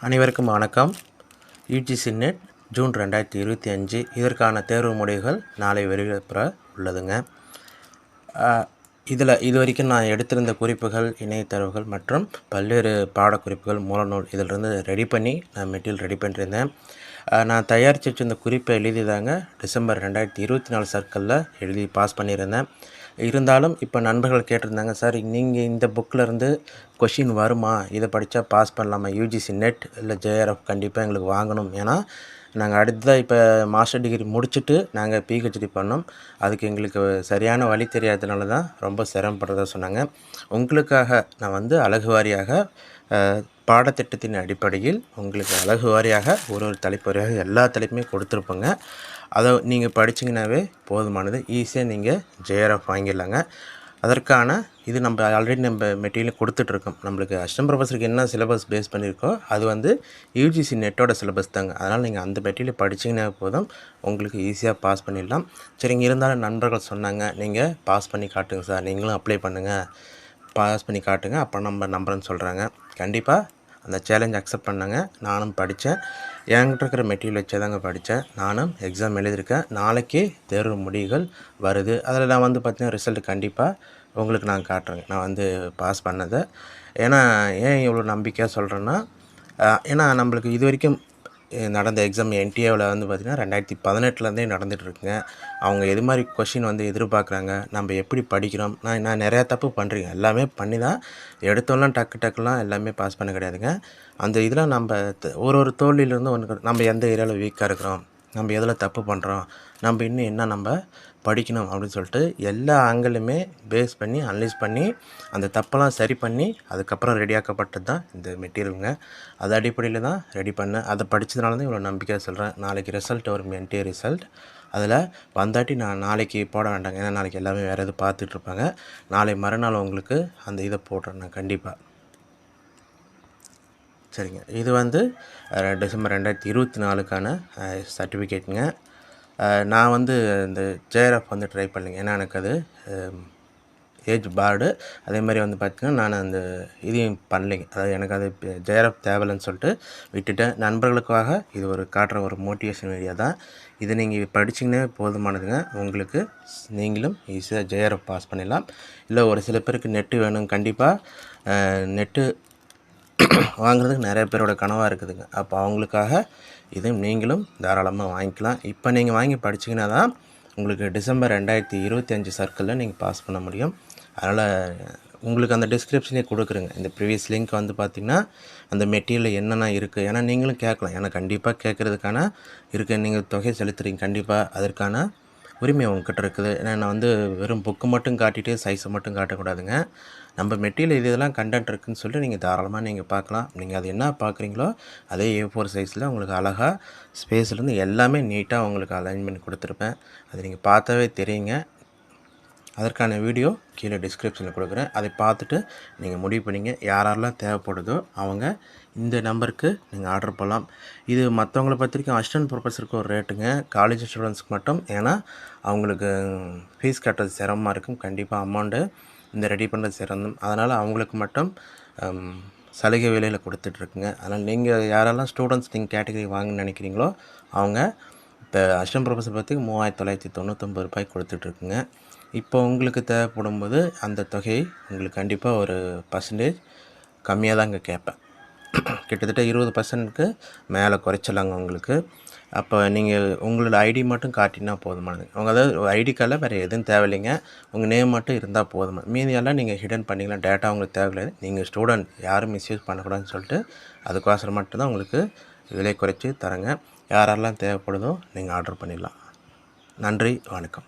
அனைவருக்கும் வணக்கம். UGC net June ரெண்டாயிரத்தி இருபத்தி அஞ்சு. இதற்கான தேர்வு முடிவுகள் நாளை வெளியிடப்பட உள்ளதுங்க. இதில் இது வரைக்கும் நான் எடுத்திருந்த குறிப்புகள் இணையத்தரவுகள் மற்றும் பல்வேறு பாடக்குறிப்புகள் மூலநூல் இதிலிருந்து ரெடி பண்ணி நான் மெட்டீரியல் ரெடி பண்ணியிருந்தேன் நான் தயாரித்து வச்சிருந்த குறிப்பை எழுதி தாங்க டிசம்பர் ரெண்டாயிரத்தி இருபத்தி நாலு சர்க்கிளில் எழுதி பாஸ் பண்ணியிருந்தேன். இருந்தாலும் இப்போ நண்பர்கள் கேட்டிருந்தாங்க சார் நீங்கள் இந்த புக்கில் இருந்து கொஷின் வருமா? இதை படித்தா பாஸ் பண்ணலாமா? யூஜிசி நெட் இல்லை ஜேஆர்எஃப் கண்டிப்பாக எங்களுக்கு வாங்கணும். ஏன்னா நாங்கள் அடுத்ததாக இப்போ மாஸ்டர் டிகிரி முடிச்சுட்டு நாங்கள் பிஹெச்டி பண்ணோம். அதுக்கு எங்களுக்கு சரியான வழி தெரியாததுனால தான் ரொம்ப சிரமப்படுறதா சொன்னாங்க. உங்களுக்காக நான் வந்து அழகு வாரியாக பாடத்திட்டத்தின் அடிப்படையில் உங்களுக்கு அழகு வாரியாக ஒரு ஒரு தலைப்பு வாரியாக எல்லா தலைப்புமே கொடுத்துருப்போங்க. அதை நீங்கள் படிச்சிங்கனாவே போதுமானது. ஈஸியாக நீங்கள் ஜேஆர்எஃப் வாங்கிடலாங்க. அதற்கான இது நம்ம ஆல்ரெடி நம்ம மெட்டீரியல் கொடுத்துட்ருக்கோம். நம்மளுக்கு அஷ்டம் ப்ரொஃபஸருக்கு என்ன சிலபஸ் பேஸ் பண்ணியிருக்கோ அது வந்து யூஜிசி நெட்டோட சிலபஸ் தாங்க. அதனால் நீங்கள் அந்த மெட்டீரியல் படிச்சிங்கன்னா போதும். உங்களுக்கு ஈஸியாக பாஸ் பண்ணிடலாம். சரிங்க இருந்தாலும் நண்பர்கள் சொன்னாங்க நீங்கள் பாஸ் பண்ணி காட்டுங்க சார். நீங்களும் அப்ளை பண்ணுங்கள் பாஸ் பண்ணி காட்டுங்க. அப்போ நம்ம நம்புறேன்னு சொல்கிறாங்க கண்டிப்பாக அந்த சேலஞ்ச் அக்செப்ட் பண்ணாங்க. நானும் படித்தேன் என்கிட்ட இருக்கிற மெட்டீரியல் வச்சே தாங்க படித்தேன் நானும் எக்ஸாம் எழுதியிருக்கேன். நாளைக்கு தேர்வு முடிவுகள் வருது. அதில் நான் வந்து பார்த்தீங்கன்னா ரிசல்ட் கண்டிப்பாக உங்களுக்கு நான் காட்டுறேங்க. நான் வந்து பாஸ் பண்ணதை. ஏன்னா ஏன் இவ்வளோ நம்பிக்கையாக சொல்கிறேன்னா ஏன்னா நம்மளுக்கு இது வரைக்கும் நடந்த எக்ஸாம் என்டிஏவில் வந்து பார்த்திங்கன்னா ரெண்டாயிரத்தி பதினெட்டுலேருந்தே நடந்துகிட்ருக்குங்க. அவங்க எது மாதிரி கொஷின் வந்து எதிர்பார்க்குறாங்க நம்ம எப்படி படிக்கிறோம் நான் நான் நிறையா தப்பு பண்ணுறீங்க எல்லாமே பண்ணி தான் எடுத்தோம்லாம் டக்கு டக்குலாம் எல்லாமே பாஸ் பண்ண கிடையாதுங்க. அந்த இதில் நம்ம ஒரு ஒரு தோல்வியிலேருந்து ஒன்று நம்ம எந்த ஏரியாவில் வீக்காக இருக்கிறோம் நம்ம எதில் தப்பு பண்ணுறோம் நம்ம இன்னும் என்ன நம்ம படிக்கணும் அப்படின்னு சொல்லிட்டு எல்லா ஆங்கிளுமே பேஸ் பண்ணி அனலைஸ் பண்ணி அந்த தப்பெல்லாம் சரி பண்ணி அதுக்கப்புறம் ரெடியாக்கப்பட்டது தான் இந்த மெட்டீரியலுங்க அது அடிப்படையில் தான் ரெடி பண்ணேன். அதை படித்ததுனால தான் இவ்வளோ நம்பிக்கையாக சொல்கிறேன் நாளைக்கு ரிசல்ட் வரும் என்டிஏ ரிசல்ட் அதில் வந்தாட்டி நான் நாளைக்கு போட வேண்டாங்க. ஏன்னா நாளைக்கு எல்லாமே வேறு எதுவும் பார்த்துட்ருப்பாங்க நாளை மறுநாள் உங்களுக்கு அந்த இதை போடுறேன் நான் கண்டிப்பாக சரிங்க. இது வந்து டிசம்பர் ரெண்டாயிரத்தி இருபத்தி நாலுக்கான சர்டிஃபிகேட்டுங்க. நான் வந்து இந்த ஜேஆர்எஃப் வந்து ட்ரை பண்ணலைங்க ஏன்னா எனக்கு அது ஏஜ் பார்டு. அதே மாதிரி வந்து பார்த்திங்கன்னா நான் அந்த இதையும் பண்ணலைங்க. அதாவது எனக்கு அது ஜேஆர்எஃப் தேவையில்லைன்னு சொல்லிட்டு விட்டுட்டேன். நண்பர்களுக்காக இது ஒரு காட்டுற ஒரு மோட்டிவேஷன் வீடியோ தான். இது நீங்கள் படிச்சிங்கன்னே போதுமானதுங்க. உங்களுக்கு நீங்களும் ஈஸியாக ஜேஆர்எஃப் பாஸ் பண்ணிடலாம். இல்லை ஒரு சில பேருக்கு நெட்டு வேணும். கண்டிப்பாக நெட்டு வாங்குறதுக்கு நிறைய பேரோட கனவாக இருக்குதுங்க. அப்போ அவங்களுக்காக இது நீங்களும் தாராளமாக வாங்கிக்கலாம். இப்போ நீங்கள் வாங்கி படிச்சிங்கன்னா தான் உங்களுக்கு டிசம்பர் ரெண்டாயிரத்தி இருபத்தி அஞ்சு சர்க்கிளில் நீங்கள் பாஸ் பண்ண முடியும். அதனால் உங்களுக்கு அந்த டிஸ்கிரிப்ஷனே கொடுக்குறேங்க. இந்த ப்ரீவியஸ் லிங்க் வந்து பார்த்திங்கன்னா அந்த மெட்டீரியல் என்னென்ன இருக்குது ஏன்னா நீங்களும் கேட்கலாம். ஏன்னா கண்டிப்பாக கேட்குறதுக்கான இருக்க நீங்கள் தொகை செலுத்துறீங்க. கண்டிப்பாக அதற்கான உரிமை உங்ககிட்ட இருக்குது. ஏன்னா நான் வந்து வெறும் புக்கு மட்டும் காட்டிட்டு சைஸை மட்டும் காட்டக்கூடாதுங்க. நம்ம மெட்டீரியல் இது இதெல்லாம் கண்டென்ட் இருக்குதுன்னு சொல்லிட்டு நீங்கள் தாராளமாக நீங்கள் பார்க்கலாம். நீங்கள் அது என்ன பார்க்குறீங்களோ அதே ஏ ஃபோர் சைஸில் உங்களுக்கு அழகாக ஸ்பேஸ்லேருந்து எல்லாமே நீட்டாக உங்களுக்கு அலைன்மெண்ட் கொடுத்துருப்பேன். அது நீங்கள் பார்த்தாவே தெரியுங்க. அதற்கான வீடியோ கீழே டிஸ்கிரிப்ஷனில் கொடுக்குறேன். அதை பார்த்துட்டு நீங்கள் முடிவு பண்ணிங்க யாரெல்லாம் தேவைப்படுதோ அவங்க இந்த நம்பருக்கு நீங்கள் ஆர்டர் பண்ணலாம். இது மற்றவங்கள பற்றிக்கும் அசிஸ்டன்ட் ப்ரொஃபஸருக்கு ஒரு ரேட்டுங்க காலேஜ் ஸ்டூடெண்ட்ஸ்க்கு மட்டும். ஏன்னா அவங்களுக்கு ஃபீஸ் கட்டுறது சிரமமாக இருக்கும். கண்டிப்பாக அமௌண்ட்டு இந்த ரெடி பண்ணுறது சிரமம். அதனால் அவங்களுக்கு மட்டும் சலுகை விலையில் கொடுத்துட்ருக்குங்க அதனால் நீங்கள் யாரெல்லாம் ஸ்டூடெண்ட்ஸ் நீங்கள் கேட்டகரி வாங்கன்னு நினைக்கிறீங்களோ அவங்க அஷ்டம் அசிஸ்டன்ட் ப்ரொஃபஸர் பற்றி மூவாயிரத்தி தொள்ளாயிரத்தி தொண்ணூற்றொம்பது ரூபாய் கொடுத்துட்ருக்குங்க. இப்போ உங்களுக்கு தேவைப்படும் போது அந்த தொகையை உங்களுக்கு கண்டிப்பாக ஒரு பர்சன்டேஜ் கம்மியாக தாங்க கேட்பேன். கிட்டத்தட்ட இருபது பர்சன்ட்க்கு மேலே குறைச்சலாங்க உங்களுக்கு. அப்போ நீங்கள் உங்களோட ஐடி மட்டும் காட்டினா போதுமானது. உங்கள் அதாவது ஐடி கார்டில் வேறு எதுவும் தேவையில்லைங்க. உங்கள் நேம் மட்டும் இருந்தால் போதுமா மீதியெல்லாம் நீங்கள் ஹிடன் பண்ணிக்கலாம். டேட்டா உங்களுக்கு தேவையில்லை. நீங்கள் ஸ்டூடெண்ட் யாரும் மிஸ்யூஸ் பண்ணக்கூடாதுன்னு சொல்லிட்டு அதுக்கோசரம் மட்டும்தான் உங்களுக்கு விலை குறைச்சி தரேங்க. யாரெல்லாம் தேவைப்படுதோ நீங்கள் ஆர்டர் பண்ணிடலாம். நன்றி வணக்கம்.